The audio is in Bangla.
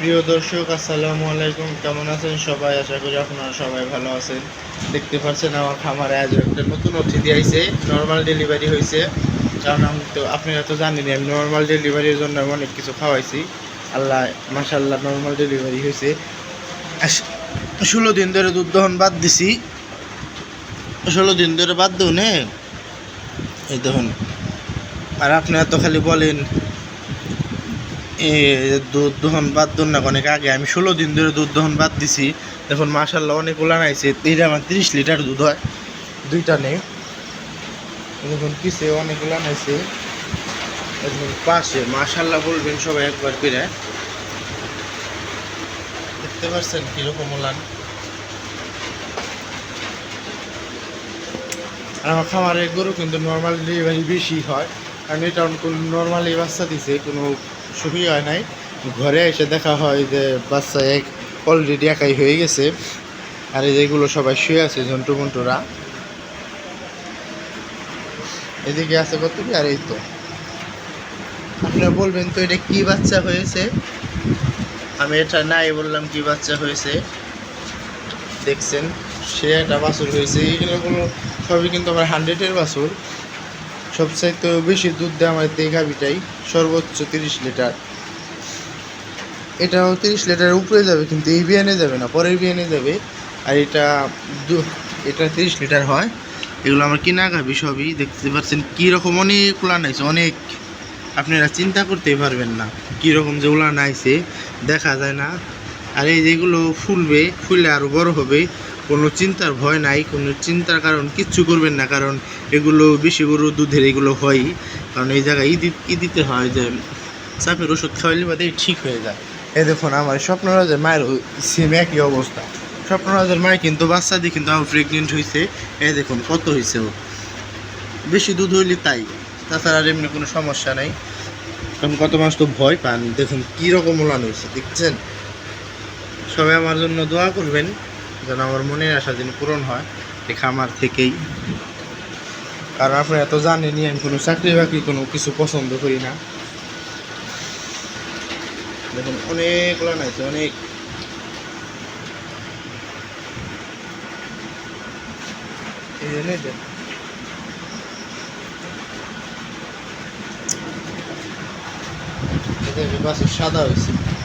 প্রিয় দর্শক, আসসালামু আলাইকুম। কেমন আছেন সবাই? আশা করি আপনারা সবাই ভালো আছেন। দেখতে পাচ্ছেন আমার খামারে আজ একটা নতুন অতিথি আইছে। নর্মাল ডেলিভারি হয়েছে কারণ আমি তো আপনারা তো জানেন আমি নর্মাল ডেলিভারির জন্য আমি অনেক কিছু খাওয়াইছি। আল্লাহ মাসাল্লাহ নর্মাল ডেলিভারি হয়েছে ষোলো দিন ধরে দুধ দহন বাদ দিছি। ষোলো দিন ধরে বাদ নে এই দেখুন আর আপনারা তো খালি বলেন দুধ দহন বাদ দন না অনেক আগে। আমি ষোলো দিন ধরে দুধ দহন বাদ দিছি। দেখুন মাসাল্লাহ অনেক উলান আইছে এইটা আমার তিরিশ লিটার দুধ হয়। দুইটা নেই। দেখুন কিসে অনেক উলান আইছে দেখুন পাশে। মাসাল্লাহ বলবেন সবাই একবার করে। দেখতে পাচ্ছেন কীরকম উলান আর আমার খামারে গরু কিন্তু নর্মাল ডেলিভারি বেশি হয়। কারণ এটা কোনো নর্মালি বাচ্চা দিছে, কোনো সুখী হয় নাই। ঘরে এসে দেখা হয় যে বাচ্চা এক অলরেডি একাই হয়ে গেছে। আর এই যেগুলো সবাই শুয়ে আছে জন্টু মন্টুরা। এদিকে আছে কত কি আর এই তো। আপনারা বলবেন তো এটা কি বাচ্চা হয়েছে? আমি এটা নাই বললাম কি বাচ্চা হয়েছে। দেখছেন, সে একটা বাছুর হয়েছে। এইগুলো সবই কিন্তু আমার হান্ড্রেডের বাছুর। সবচাইতে বেশি দুধ দেয় আমার এই গাভিটাই, সর্বোচ্চ তিরিশ লিটার। এটাও তিরিশ লিটারের উপরে যাবে, কিন্তু এই বিয়ানে যাবে না, পরের বিয়ানে যাবে। আর এটা এটা তিরিশ লিটার হয়। এগুলো আমার কিনা গাভি সবই দেখতে পাচ্ছেন কীরকম অনেক উলান আইছে, অনেক। আপনারা চিন্তা করতেই পারবেন না কীরকম যে উলান আইছে, দেখা যায় না। আর এই যেগুলো ফুলবে ফুললে আরও বড় হবে। কোনো চিন্তার ভয় নাই, কোনো চিন্তার কারণ কিচ্ছু করবেন না, কারণ এগুলো বেশি গরু দুধের এগুলো হয়ই কারণ এই জায়গায় ঈদ দিতে হয় যে চাপের ওষুধ খাওয়াইলে বাদে ঠিক হয়ে যায়। এই দেখুন আমার স্বপ্নরাজের মায়ের সেম একই অবস্থা। স্বপ্নরাজের মায়ের কিন্তু বাচ্চা দিয়ে কিন্তু আমার প্রেগনেন্ট হয়েছে এই দেখুন কত হয়েছে ও। বেশি দুধ হইলে তাই, তাছাড়া আর এমনি কোনো সমস্যা নাই। কারণ কত মাস তো ভয় পান। দেখুন কীরকম ওলান হয়েছে দেখছেন? সবাই আমার জন্য দোয়া করবেন। যেন আমার মনের আশা যেন পূরণ হয় এই খামার থেকেই। কারণ আপনারা এত জানেনই আমি কোনো চাকরি বাকরি কোনো কিছু পছন্দ করি না। দেখুন অনেক। লান আছে অনেক সাদা হয়েছে